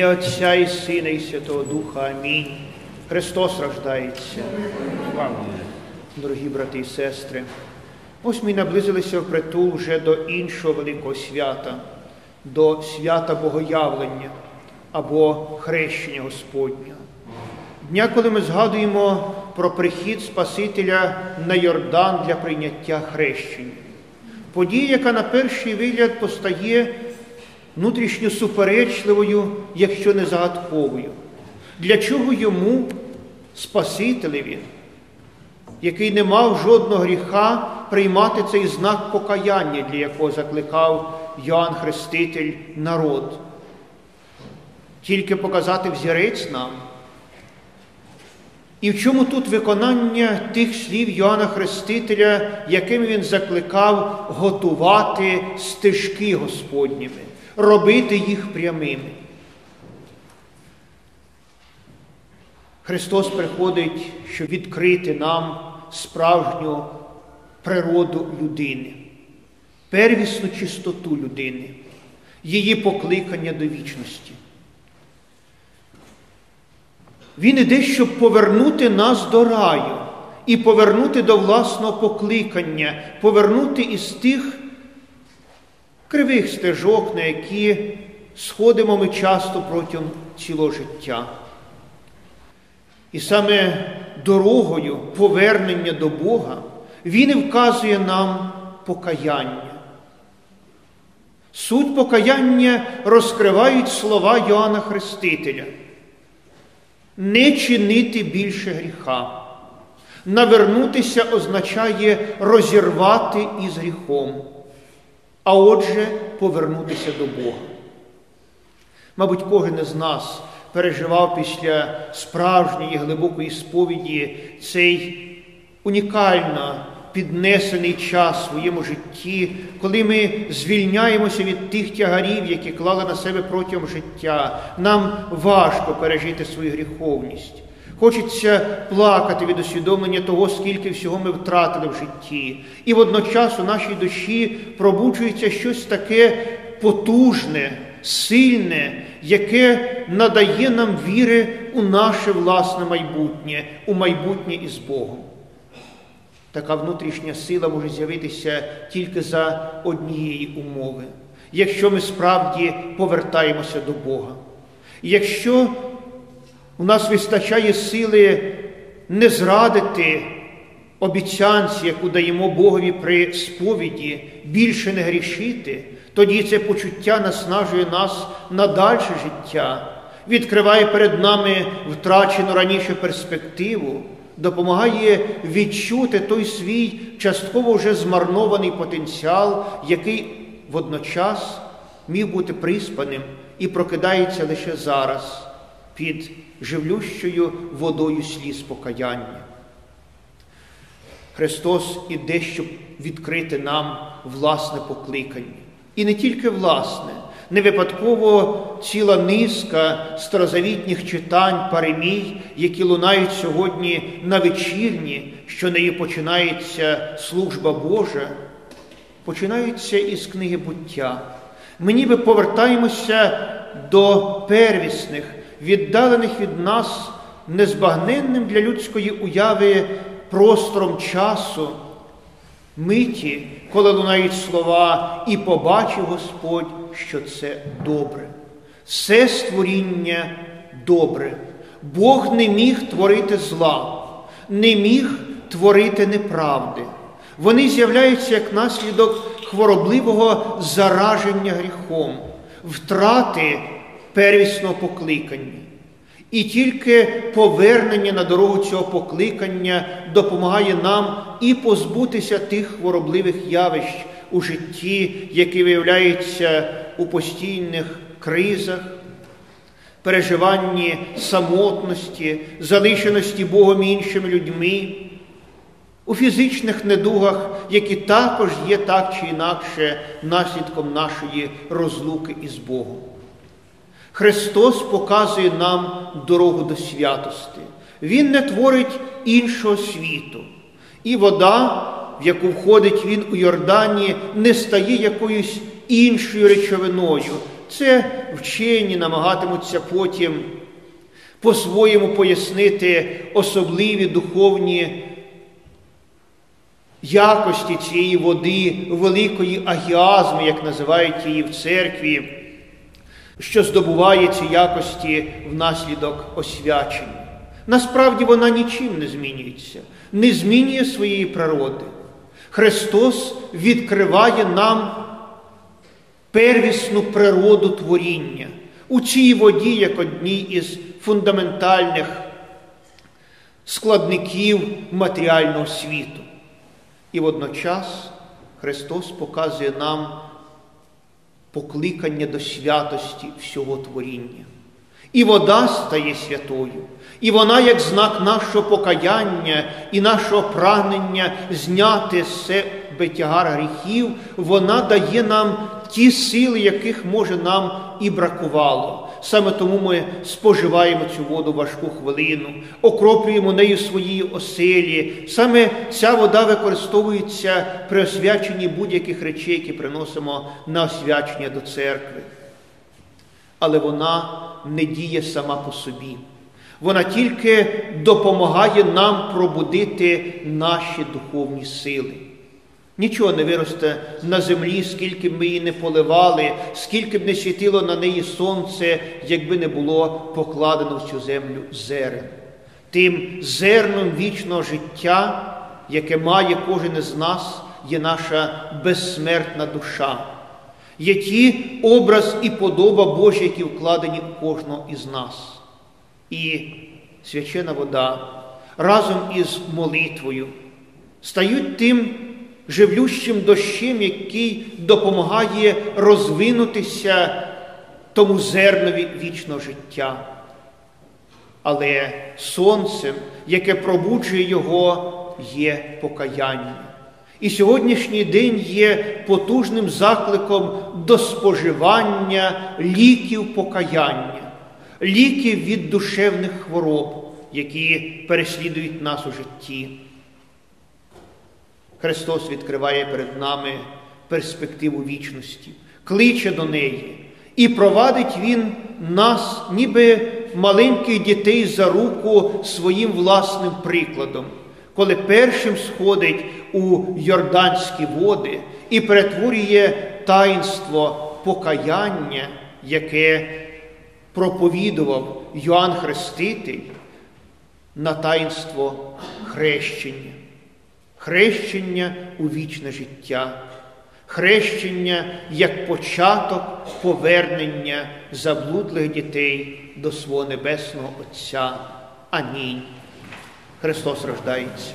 ім'я Отця і Сина, і Святого Духа. Амінь. Христос рождається. Дорогі брати і сестри, ось ми наблизилися в притул вже до іншого великого свята, до свята Богоявлення або хрещення Господнього. Дня, коли ми згадуємо про прихід Спасителя на Йордан для прийняття хрещення. Подія, яка на перший вигляд постає внутрішньо суперечливою, якщо не загадковою. Для чого йому, Спасителеві, який не мав жодного гріха, приймати цей знак покаяння, для якого закликав Йоанн Хреститель народ? Тільки показати взірець нам. І в чому тут виконання тих слів Йоанна Хрестителя, якими він закликав готувати стежки Господніми, робити їх прямими? Христос приходить, щоб відкрити нам справжню природу людини, первісну чистоту людини, її покликання до вічності. Він іде, щоб повернути нас до раю і повернути до власного покликання, повернути із тих кривих стежок, на які сходимо ми часто протягом цілого життя. І саме дорогою повернення до Бога Він і вказує нам покаяння. Суть покаяння розкривають слова Йоанна Хрестителя не чинити більше гріха. Навернутися означає розірвати із гріхом, а отже, повернутися до Бога. Мабуть, кожен із нас переживав після справжньої глибокої сповіді цей унікально піднесений час в своєму житті, коли ми звільняємося від тих тягарів, які клали на себе протягом життя. Нам важко пережити свою гріховність. Хочеться плакати від усвідомлення того, скільки всього ми втратили в житті. І водночас у нашій душі пробуджується щось таке потужне, сильне, яке надає нам віри у наше власне майбутнє, у майбутнє із Богом. Така внутрішня сила може з'явитися тільки за однієї умови, якщо ми справді повертаємося до Бога. Якщо у нас вистачає сили не зрадити обіцянці, яку даємо Богові при сповіді, більше не грішити, тоді це почуття наснажує нас на дальше життя, відкриває перед нами втрачену раніше перспективу допомагає відчути той свій частково вже змарнований потенціал, який водночас міг бути приспаним і прокидається лише зараз під живлющою водою сліз покаяння. Христос іде, щоб відкрити нам власне покликання. І не тільки власне, не випадково ціла низка старозавітніх читань, паремій, які лунають сьогодні на вечірні, що нею починається служба Божа, починаються із книги буття. Ми ніби повертаємося до первісних, віддалених від нас незбагненним для людської уяви простором часу, миті, коли лунають слова, і побачив Господь що це добре. Все створіння добре. Бог не міг творити зла, не міг творити неправди. Вони з'являються як наслідок хворобливого зараження гріхом, втрати первісного покликання. І тільки повернення на дорогу цього покликання допомагає нам і позбутися тих хворобливих явищ у житті, які виявляються у постійних кризах, переживанні самотності, залишеності Богом іншими людьми, у фізичних недугах, які також є так чи інакше наслідком нашої розлуки із Богом. Христос показує нам дорогу до святости. Він не творить іншого світу. І вода, в яку входить він у Йордані, не стає якоюсь іншою речовиною. Це вчені намагатимуться потім по-своєму пояснити особливі духовні якості цієї води, великої агіазми, як називають її в церкві, що здобуває ці якості внаслідок освячення. Насправді вона нічим не змінюється, не змінює своєї природи. Христос відкриває нам первісну природу творіння у цій воді, як одній із фундаментальних складників матеріального світу. І водночас Христос показує нам покликання до святості всього творіння. І вода стає святою, і вона, як знак нашого покаяння і нашого прагнення зняти з себе тягар гріхів, вона дає нам ті сили, яких може нам і бракувало. Саме тому ми споживаємо цю воду важку хвилину, окроплюємо нею свої оселі. Саме ця вода використовується при освяченні будь-яких речей, які приносимо на освячення до церкви. Але вона не діє сама по собі. Вона тільки допомагає нам пробудити наші духовні сили. Нічого не виросте на землі, скільки б ми її не поливали, скільки б не світило на неї сонце, якби не було покладено в цю землю зерен. Тим зерном вічного життя, яке має кожен із нас, є наша безсмертна душа, є ті образ і подоба Божі, які вкладені у кожного із нас. І свячена вода разом із молитвою стають тим живлющим дощем, який допомагає розвинутися тому зернові вічного життя. Але сонцем, яке пробуджує його, є покаяння. І сьогоднішній день є потужним закликом до споживання ліків покаяння, ліків від душевних хвороб, які переслідують нас у житті. Христос відкриває перед нами перспективу вічності, кличе до неї. І провадить Він нас, ніби маленьких дітей за руку своїм власним прикладом, коли першим сходить у Йорданські води і перетворює таїнство покаяння, яке проповідував Йоанн Хреститель на таїнство хрещення хрещення у вічне життя, хрещення як початок повернення заблудлих дітей до свого Небесного Отця. Амінь. Христос рождається.